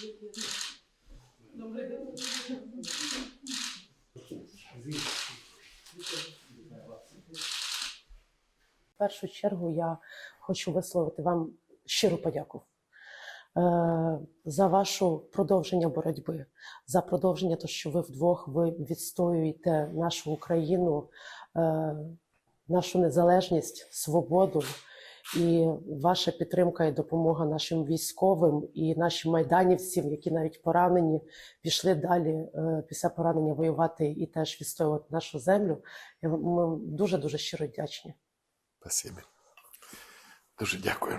В першу чергу я хочу висловити вам щиру подяку е, за вашу продовження боротьби, за продовження того, що ви вдвох ви відстоюєте нашу Україну, е, нашу незалежність, свободу. І ваша підтримка і допомога нашим військовим і нашим майданівцям, які навіть поранені, пішли далі е, після поранення воювати і теж відстоювати нашу землю. Ми дуже дуже щиро вдячні. Спасибі. Дуже дякую.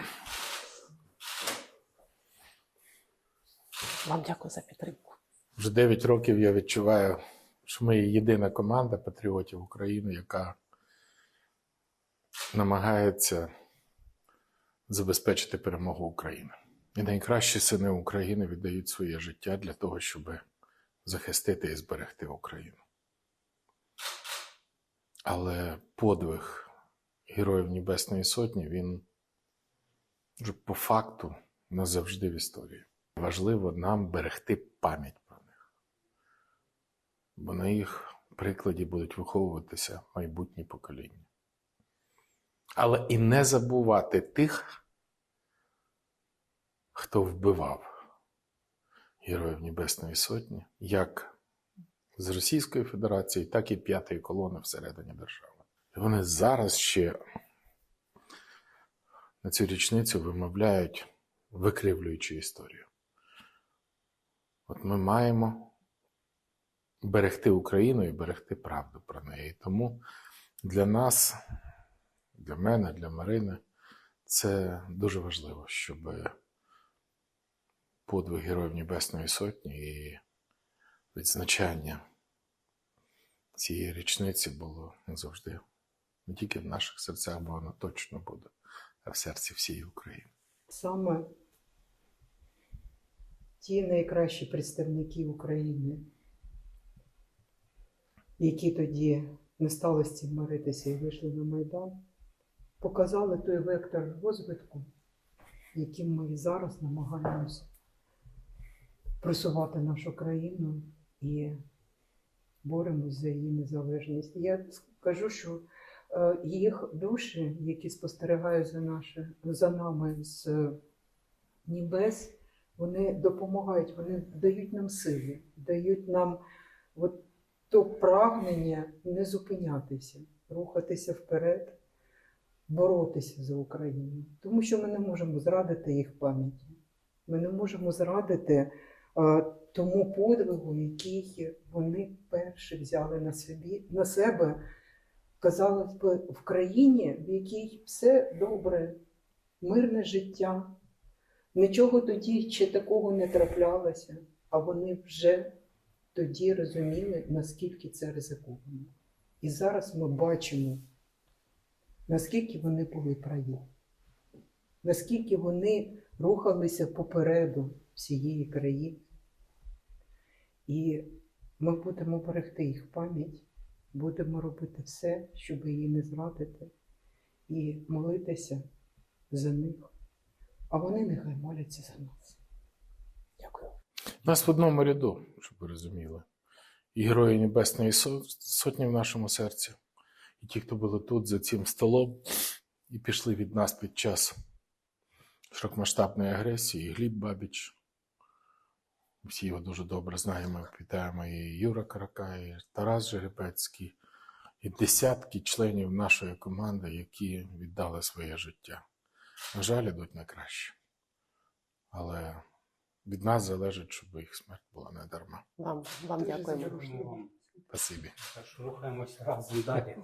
Вам дякую за підтримку. Вже 9 років я відчуваю, що ми єдина команда патріотів України, яка намагається забезпечити перемогу України. І найкращі сини України віддають своє життя для того, щоб захистити і зберегти Україну. Але подвиг Героїв Небесної Сотні він вже по факту назавжди в історії. Важливо нам берегти пам'ять про них, бо на їх прикладі будуть виховуватися майбутні покоління. Але і не забувати тих, хто вбивав Героїв Небесної Сотні, як з Російської Федерації, так і п'ятої колони всередині держави. І вони зараз ще на цю річницю вимовляють, викривлюючи історію. От ми маємо берегти Україну і берегти правду про неї. Тому для нас, для мене, для Марини, це дуже важливо, щоб подвиг Героїв Небесної Сотні і відзначання цієї річниці було завжди не тільки в наших серцях, бо воно точно буде, а в серці всієї України. саме ті найкращі представники України, які тоді не стали з цим миритися і вийшли на Майдан, показали той вектор розвитку, яким ми зараз намагаємося просувати нашу країну і боремось за її незалежність. Я скажу, що е, їх душі, які спостерігають за, наше, за нами з е, небес, вони допомагають, вони дають нам сили, дають нам от то прагнення не зупинятися, рухатися вперед, боротися за Україну. Тому що ми не можемо зрадити їх пам'яті. Ми не можемо зрадити е, тому подвигу, який вони перші взяли на, собі, на себе, казалось би, в країні, в якій все добре, мирне життя. Нічого тоді ще такого не траплялося, а вони вже тоді розуміли, наскільки це ризиковано. І зараз ми бачимо, наскільки вони були праві, наскільки вони рухалися попереду всієї країни. І ми будемо берегти їх пам'ять, будемо робити все, щоб її не зрадити, і молитися за них. А вони нехай моляться за нас. Дякую. Нас в одному ряду, щоб ви розуміли. І Герої Небесної Сотні в нашому серці, і ті, хто були тут за цим столом і пішли від нас під час широкомасштабної агресії, Гліб Бабіч. Всі його дуже добре знаємо. Вітаємо і Юра Карака, і Тарас Жеребецький, і десятки членів нашої команди, які віддали своє життя. На жаль, ідуть на краще. Але від нас залежить, щоб їх смерть була не дарма. Вам, вам дякуємо. Спасибі. Так що рухаємося разом далі.